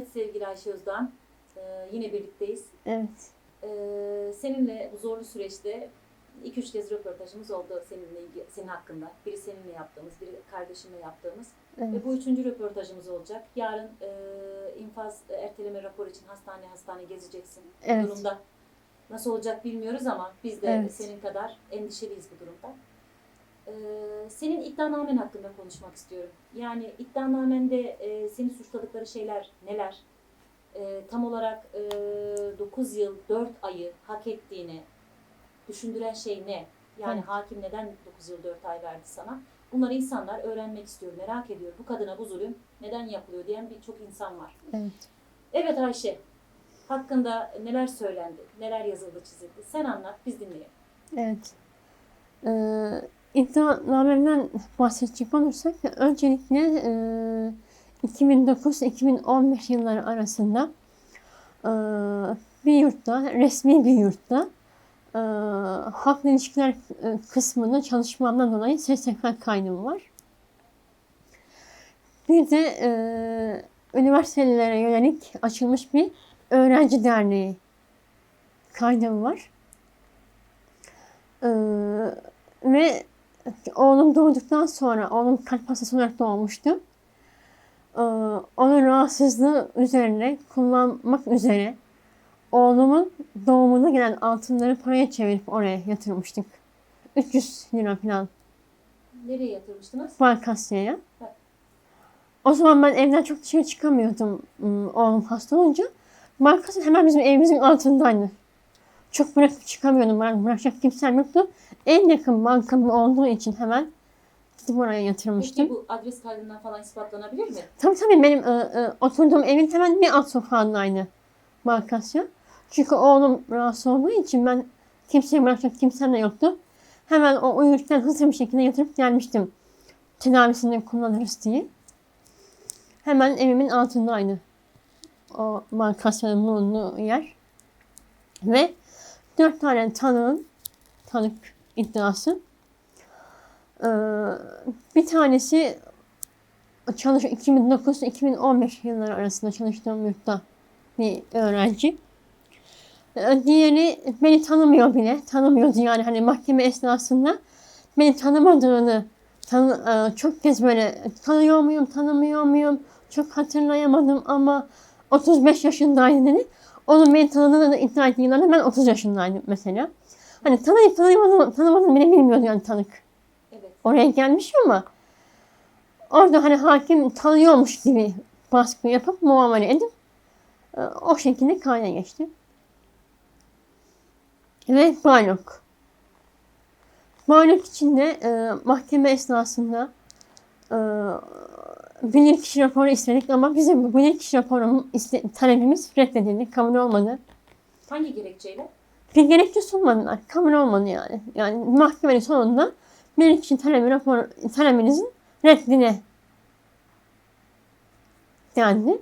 Evet sevgili Ayşe Özdan, e, yine birlikteyiz. Evet. E, seninle bu zorlu süreçte 2-3 kez röportajımız oldu seninle ilgili, senin hakkında. Biri seninle yaptığımız, biri kardeşimle yaptığımız. Evet. Ve bu üçüncü röportajımız olacak. Yarın e, infaz e, erteleme raporu için hastane hastane gezeceksin. Bu Evet. durumda nasıl olacak bilmiyoruz ama biz de Evet. senin kadar endişeliyiz bu durumda. E, senin iddianamen hakkında konuşmak istiyorum. Yani iddianamende e, seni suçladıkları şeyler neler? E, tam olarak e, 9 yıl 4 ayı hak ettiğini düşündüren şey ne? Yani hakim neden 9 yıl 4 ay verdi sana? Bunları insanlar öğrenmek istiyor, merak ediyor. Bu kadına bu zulüm neden yapılıyor diyen birçok insan var. Evet. Evet Ayşe, hakkında neler söylendi, neler yazıldı, çizildi? Sen anlat, biz dinleyelim. Evet. Ee, iddianamemden bahsedecek olursak öncelikle e, 2009-2015 yılları arasında e, bir yurtta, resmi bir yurtta e, ilişkiler e, kısmında çalışmamdan dolayı SSK kaydım var. Bir de e, üniversitelere yönelik açılmış bir öğrenci derneği kaydım var. Ee, ve oğlum doğduktan sonra, oğlum kalp hastası olarak doğmuştu. Ee, onun rahatsızlığı üzerine kullanmak üzere oğlumun doğumuna gelen altınları paraya çevirip oraya yatırmıştık. 300 lira falan Nereye yatırmıştınız? Bankasya'ya. O zaman ben evden çok dışarı çıkamıyordum ım, oğlum hasta olunca. Bankası hemen bizim evimizin altındaydı. Çok bırakıp çıkamıyordum. Ben bırakacak kimsem yoktu. En yakın bankam olduğu için hemen gidip oraya yatırmıştım. Peki bu adres kaydından falan ispatlanabilir mi? Tabii tabii benim e, e, oturduğum evin hemen bir alt sokağındaydı Bankasya. Çünkü oğlum rahatsız olduğu için ben kimseye bırakacak kimsem de yoktu. Hemen o uyurken hızlı bir şekilde yatırıp gelmiştim. Tedavisini kullanırız diye. Hemen evimin altındaydı. O Bankasyanın bulunduğu yer. Ve dört tane tanığın tanık iddiası. Ee, bir tanesi çalış 2009-2015 yılları arasında çalıştığım yurtta bir öğrenci. Ee, Diğeri beni tanımıyor bile. Tanımıyordu yani hani mahkeme esnasında beni tanımadığını tanı, e, çok kez böyle tanıyor muyum, tanımıyor muyum çok hatırlayamadım ama 35 yaşındaydı dedi. Onun beni tanıdığını iddia ettiği yıllarda ben 30 yaşındaydım mesela. Hani tanıyıp tanımadım, tanımadım bile bilmiyordu yani tanık Evet. oraya gelmiş ama orada hani hakim tanıyormuş gibi baskı yapıp muamele edip e, o şekilde kayda geçti. Ve Balok. Balok için de e, mahkeme esnasında e, bilirkişi raporu istedik ama bizim bu bilirkişi raporunun iste, talebimiz reddedildi, kabul olmadı. Hangi gerekçeyle? Bir gerekçe sunmadılar, kabul olmadı yani. Yani mahkemenin sonunda bilirkişi talebi rapor, talebinizin reddine dendi.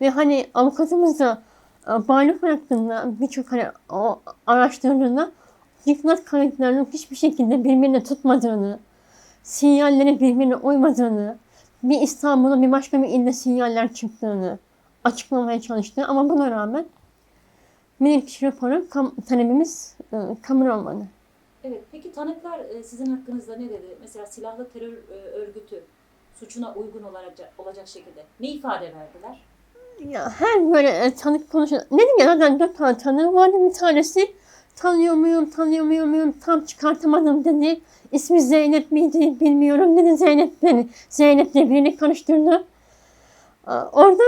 Ve hani avukatımız da e, Baluk hakkında birçok hani o araştırdığında dikkat kayıtlarının hiçbir şekilde birbirine tutmadığını, sinyallerin birbirine uymadığını, bir İstanbul'a bir başka bir ilde sinyaller çıktığını açıklamaya çalıştı. Ama buna rağmen bilirkişi raporu kam- talebimiz e, kabul olmadı. Evet. Peki tanıklar e, sizin hakkınızda ne dedi? Mesela silahlı terör e, örgütü suçuna uygun olacak, olacak şekilde ne ifade verdiler? Ya her böyle e, tanık konuşuyor. Ne diyeyim ya zaten dört tane tanığı vardı. Bir tanesi tanıyor muyum, tanıyor muyum, tam çıkartamadım dedi. İsmi Zeynep miydi bilmiyorum dedi. Zeynep beni, Zeynep'le birini karıştırdı. Orada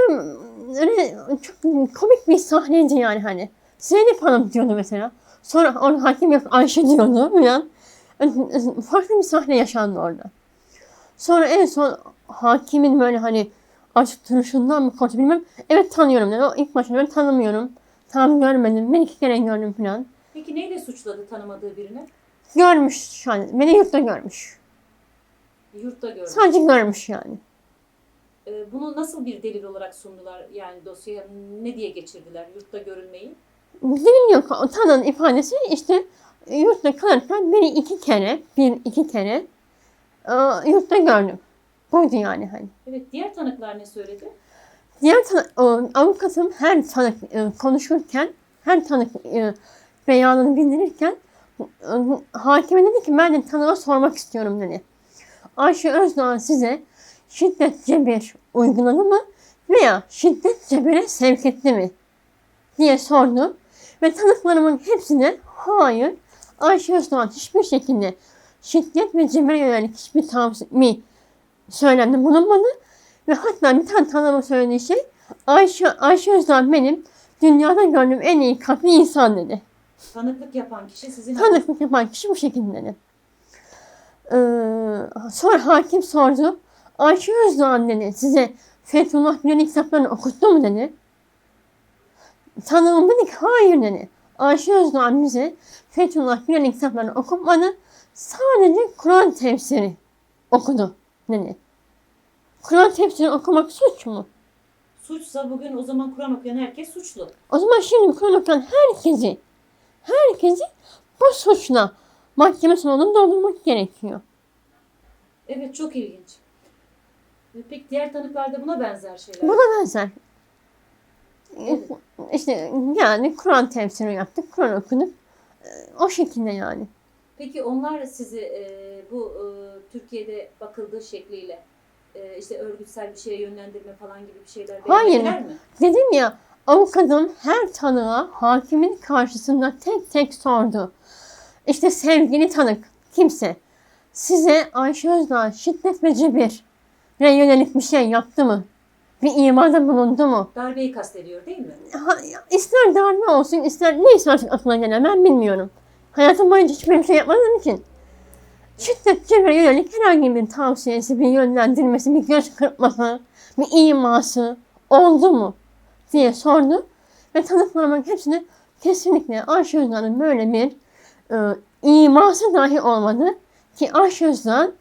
öyle çok komik bir sahneydi yani hani. Zeynep Hanım diyordu mesela. Sonra orada hakim yok Ayşe diyordu falan. Farklı bir sahne yaşandı orada. Sonra en son hakimin böyle hani açık duruşundan mı korktu bilmem. Evet tanıyorum dedi. O ilk başta ben tanımıyorum. Tam görmedim. Ben iki kere gördüm falan. Peki neyle suçladı tanımadığı birini? Görmüş an. Beni yurtta görmüş. Yurtta görmüş. Sadece görmüş yani. E, bunu nasıl bir delil olarak sundular? Yani dosyaya ne diye geçirdiler yurtta görülmeyi? Delil yok. O tanığın ifadesi işte yurtta kalırken beni iki kere, bir iki kere e, yurtta gördüm. Buydu yani hani. Evet. Diğer tanıklar ne söyledi? Diğer tanık, o, avukatım her tanık e, konuşurken, her tanık e, beyanını bildirirken hakime dedi ki ben de tanığa sormak istiyorum dedi. Ayşe Özdoğan size şiddet cebir uyguladı mı veya şiddet cebire sevk etti mi diye sordu. Ve tanıklarımın hepsine hayır Ayşe Özdoğan hiçbir şekilde şiddet ve cebire yönelik hiçbir tavsiye söylemde bulunmadı. Ve hatta bir tane tanımın söylediği şey Ayşe, Ayşe Özdoğan benim dünyada gördüğüm en iyi kalpli insan dedi. Tanıklık yapan kişi sizin Tanıklık yapan kişi bu şekilde. Ee, sonra hakim sordu. Ayşe Özdoğan dedi size Fethullah Gülen kitaplarını okuttu mu dedi. Tanığım dedi ki hayır dedi. Ayşe Özdoğan bize Fethullah Gülen kitaplarını okutmadı. Sadece Kur'an tefsiri okudu dedi. Kur'an tefsiri okumak suç mu? Suçsa bugün o zaman Kur'an okuyan herkes suçlu. O zaman şimdi Kur'an okuyan herkesi, herkesi bu suçla mahkeme salonunu doldurmak gerekiyor. Evet çok ilginç. Ve Peki diğer tanıklarda buna benzer şeyler. Buna benzer. Evet. İşte yani Kur'an tefsiri yaptık, Kur'an okuduk. Ee, O şekilde yani. Peki onlar sizi e, bu e, Türkiye'de bakıldığı şekliyle e, işte örgütsel bir şeye yönlendirme falan gibi bir şeyler Hayır. mi? Dedim ya avukatım her tanığa hakimin karşısında tek tek sordu. İşte sevgili tanık kimse size Ayşe Özdağ şiddet ve cebir yönelik bir şey yaptı mı? Bir imada bulundu mu? Darbeyi kastediyor değil mi? Ha, ister darbe olsun ister neyse artık aklına gelen ben bilmiyorum. Hayatım boyunca hiçbir şey yapmadığım için şiddet cebire yönelik herhangi bir tavsiyesi, bir yönlendirmesi, bir göz kırpması, bir iması oldu mu diye sordu. Ve tanıklarımın hepsine kesinlikle Ayşe Özdan'ın böyle bir e, iması dahi olmadı. Ki Ayşe Özdan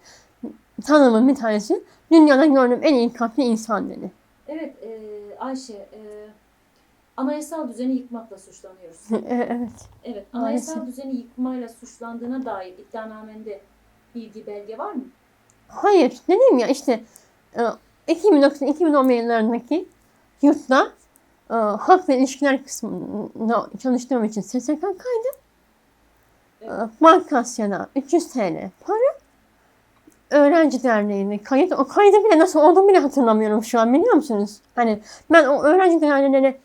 tanımın bir tanesi dünyada gördüğüm en iyi kalpli insan dedi. Evet e, Ayşe e, anayasal düzeni yıkmakla suçlanıyoruz. E, evet. Evet anayasal Maalesef. düzeni yıkmayla suçlandığına dair iddianamende bilgi belge var mı? Hayır. Dedim ya işte e, 2009-2011 yıllarındaki yurtta e, halkla ilişkiler kısmında çalıştığım için SSK kaydı. E, Bankasya'da 300 TL para. Öğrenci derneğinde kayıt. O kaydı bile nasıl olduğunu bile hatırlamıyorum şu an biliyor musunuz? Hani ben o öğrenci derneğine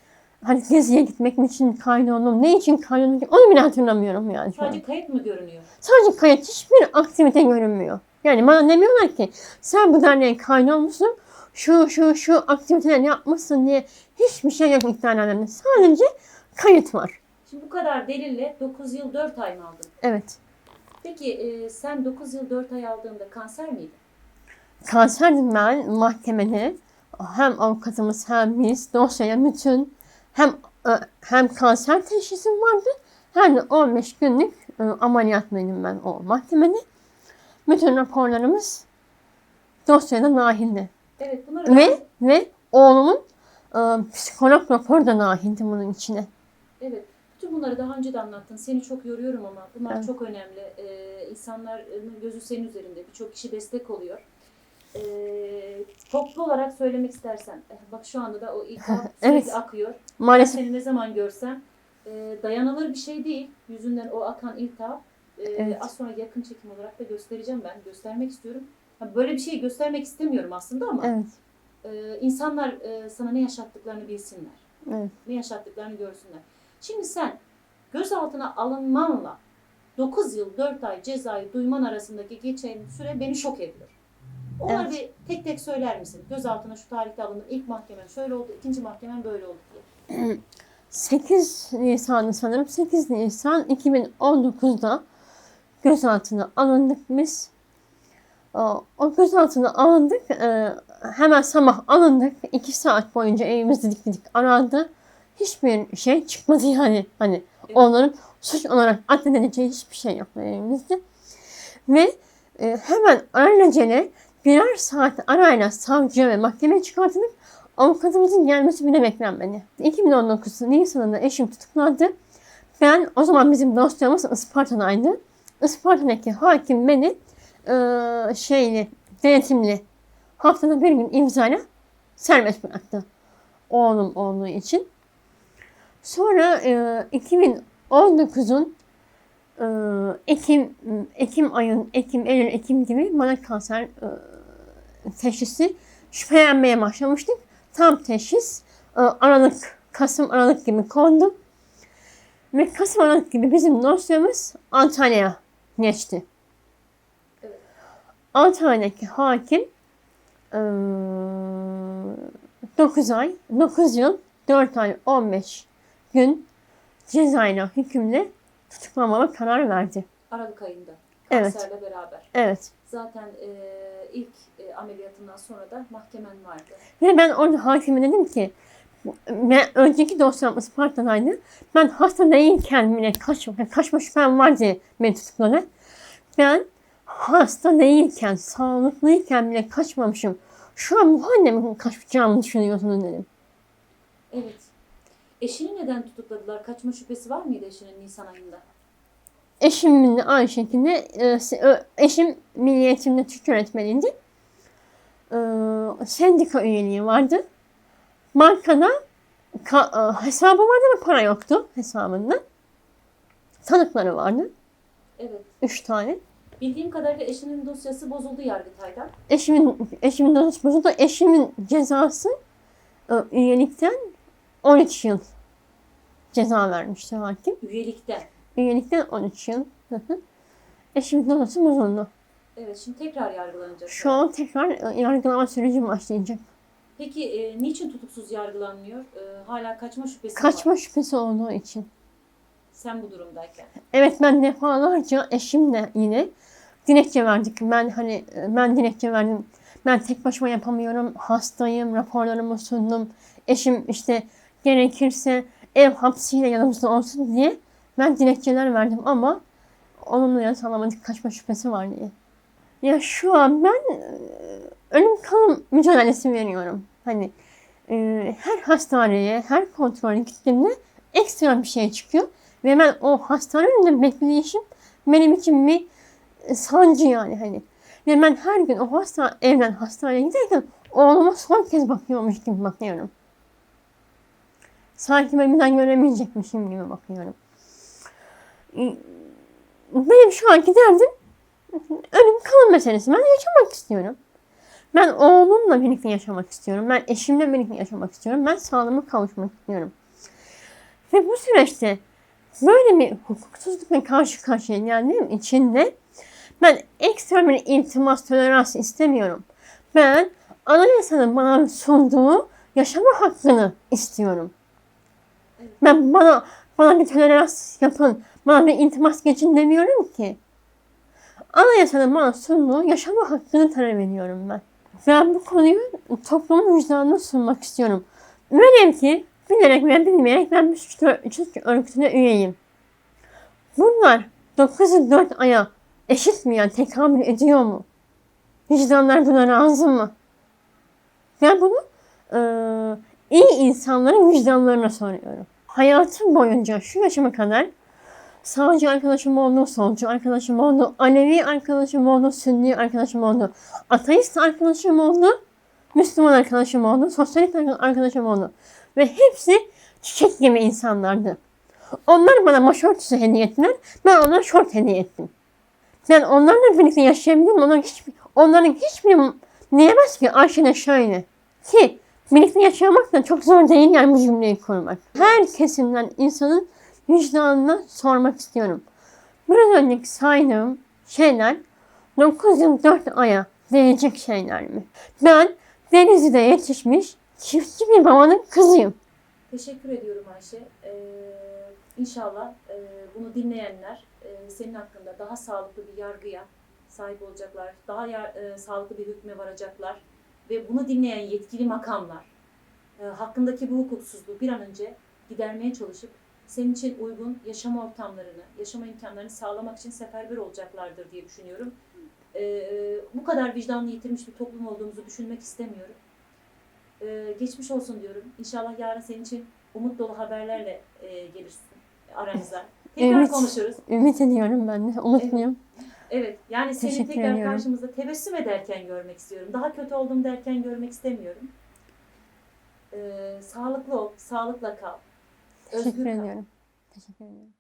hani geziye gitmek için kaydoldum. Ne için kaydoldum onu bile hatırlamıyorum yani. Sadece kayıt mı görünüyor? Sadece kayıt hiçbir aktivite görünmüyor. Yani bana demiyorlar ki sen bu derneğe kaydolmuşsun, şu şu şu aktiviteler yapmışsın diye hiçbir şey yok iddialarında. Sadece kayıt var. Şimdi bu kadar delille 9 yıl 4 ay mı aldın? Evet. Peki e, sen 9 yıl 4 ay aldığında kanser miydin? Kanserdim ben mahkemede. Hem avukatımız hem biz dosyaya bütün hem e, hem kanser teşhisim vardı hem de 15 günlük e, ameliyatlıydım ben o mahkemede. Bütün raporlarımız dosyada dahildi. Evet bunları Ve ve oğlumun e, psikolog raporu da dahildi bunun içine. Evet. Bütün bunları daha önce de anlattın. Seni çok yoruyorum ama bunlar Evet. çok önemli. Ee, insanların gözü senin üzerinde. Birçok kişi destek oluyor. Ee, toplu olarak söylemek istersen. eh, Bak şu anda da o ilk Evet. akıyor. Ben Maalesef seni ne zaman görsem e, dayanılır bir şey değil. Yüzünden o akan iltihap. E, Evet. Az sonra yakın çekim olarak da göstereceğim ben. Göstermek istiyorum. Ha, Böyle bir şeyi göstermek istemiyorum aslında ama evet, e, insanlar e, sana ne yaşattıklarını bilsinler. evet. Ne yaşattıklarını görsünler. Şimdi sen gözaltına alınmanla 9 yıl 4 ay cezayı duyman arasındaki geçen süre beni şok ediyor. Onları bir tek tek söyler misin? Gözaltına şu tarihte alındım. İlk mahkemen şöyle oldu, ikinci mahkemen böyle oldu diye. 8 Nisan'da sanırım 8 Nisan 2019'da gözaltına alındık biz. O, gözaltına alındık. e, hemen sabah alındık. 2 saat boyunca evimizde dik dik arandı. Hiçbir şey çıkmadı yani. Hani onların suç olarak addedileceği hiçbir şey yoktu evimizde. Ve e, hemen alelacele birer saat arayla savcıya ve mahkemeye çıkartılıp avukatımızın gelmesi bile beklenmedi. 2019 Nisan'ında eşim tutuklandı. Ben o zaman bizim dosyamız Isparta'daydı. Isparta'daki hakim beni e, şeyli, denetimli haftada bir gün imzayla serbest bıraktı. oğlum olduğu için. Sonra e, 2019'un e, Ekim Ekim ayın Ekim Eylül Ekim gibi bana kanser e, teşhisi şüphelenmeye başlamıştık. Tam teşhis e, Aralık Kasım Aralık gibi kondu. Ve Kasım Aralık gibi bizim dosyamız Antalya'ya geçti. Evet. Antalya'daki hakim e, 9 ay, 9 yıl, 4 ay, 15 gün cezayla hükümle tutuklamama karar verdi. Aralık ayında. Evet. Kanserle beraber. Evet. Zaten e, ilk e, ameliyatından sonra da mahkemen vardı. Ve ben orada hakime dedim ki ben önceki dosyam Isparta'daydı. Ben hasta değilken bile kaç, kaçma şüphem var diye beni tutukladı. Ben hasta değilken, sağlıklıyken bile kaçmamışım. Şu an bu halde mi kaçacağımı düşünüyorsunuz dedim. Evet. Eşini neden tutukladılar? Kaçma şüphesi var mıydı eşinin Nisan ayında? Eşimin de aynı şekilde e, ö- eşim Milli Eğitim'de Türk öğretmeniydi. E, sendika üyeliği vardı. Bankada ka- e, hesabı vardı ama para yoktu hesabında. Tanıkları vardı. Evet. Üç tane. Bildiğim kadarıyla eşinin dosyası bozuldu Yargıtay'da. Eşimin, eşimin dosyası bozuldu. Eşimin cezası e, üyelikten 13 yıl ceza vermişti hakim. Üyelikten. Üyelikten 13 yıl. Eşimin dosyası bozuldu. Evet şimdi tekrar yargılanacak. Şu an tekrar e, yargılama süreci başlayacak. Peki e, niçin tutuksuz yargılanmıyor? E, hala kaçma şüphesi var. Kaçma şüphesi olduğu için. Sen bu durumdayken. Evet ben defalarca eşimle yine dilekçe verdik. Ben hani ben dilekçe verdim. Ben tek başıma yapamıyorum. Hastayım. Raporlarımı sundum. Eşim işte gerekirse ev hapsiyle yanımızda olsun diye ben dilekçeler verdim ama olumlu yanıt alamadık kaçma şüphesi var diye. Ya şu an ben e, ölüm kalım mücadelesi veriyorum. Hani e, her hastaneye, her kontrole gittiğimde ekstra bir şey çıkıyor. Ve ben o hastanenin bekleyişim benim için bir e, sancı yani hani. Ve ben her gün o hasta evden hastaneye giderken oğluma son kez bakıyormuş gibi bakıyorum. Sanki ben bir daha göremeyecekmişim gibi bakıyorum. E, Benim şu anki derdim ölüm kalım meselesi. Ben yaşamak istiyorum. Ben oğlumla birlikte yaşamak istiyorum. Ben eşimle birlikte yaşamak istiyorum. Ben sağlığıma kavuşmak istiyorum. Ve bu süreçte böyle bir hukuksuzlukla karşı karşıya geldiğim için de ben ekstra bir iltimas tolerans istemiyorum. Ben anayasanın bana sunduğu yaşama hakkını istiyorum. Ben bana bana bir tolerans yapın, bana bir iltimas geçin demiyorum ki. Anayasanın bana sunduğu yaşama hakkını talep ediyorum ben. Ben bu konuyu toplumun vicdanına sunmak istiyorum. Velev ki bilerek veya bilmeyerek ben bir suç, örgütüne üyeyim. Bunlar 904 aya eşit mi yani tekamül ediyor mu? Vicdanlar buna razı mı? Ben bunu eee, iyi insanların vicdanlarına soruyorum. Hayatım boyunca şu yaşıma kadar sağcı arkadaşım oldu, solcu arkadaşım oldu, Alevi arkadaşım oldu, Sünni arkadaşım oldu, ateist arkadaşım oldu, Müslüman arkadaşım oldu, sosyalist arkadaşım oldu. Ve hepsi çiçek gibi insanlardı. Onlar bana başörtüsü hediye ettiler. Ben onlara şort hediye ettim. Ben onlarla birlikte yaşayabilirim. Onların hiçbir, onların hiçbiri diyemez ki Ayşe de şöyle. Ki birlikte yaşamak da çok zor değil yani bu cümleyi kurmak. Her kesimden insanın vicdanına sormak istiyorum. Biraz önceki saydığım şeyler 9 yıl 4 aya değecek şeyler mi? Ben Denizli'de yetişmiş çiftçi bir babanın kızıyım. Teşekkür ediyorum Ayşe. Ee, inşallah e, bunu dinleyenler e, senin hakkında daha sağlıklı bir yargıya sahip olacaklar. Daha yar- e, sağlıklı bir hükme varacaklar. Ve bunu dinleyen yetkili makamlar e, hakkındaki bu hukuksuzluğu bir an önce gidermeye çalışıp senin için uygun yaşam ortamlarını, yaşama imkanlarını sağlamak için seferber olacaklardır diye düşünüyorum. Ee, bu kadar vicdanlı yitirmiş bir toplum olduğumuzu düşünmek istemiyorum. Ee, geçmiş olsun diyorum. İnşallah yarın senin için umut dolu haberlerle e, gelirsin aramıza. Tekrar Evet. konuşuruz. Ümit ediyorum ben de. Umutluyum. Evet, yani seni Teşekkür tekrar ediyorum. karşımızda tebessüm ederken görmek istiyorum. Daha kötü oldum derken görmek istemiyorum. Ee, sağlıklı ol, sağlıkla kal. Özgür Teşekkür kal. ediyorum. Teşekkür ediyorum.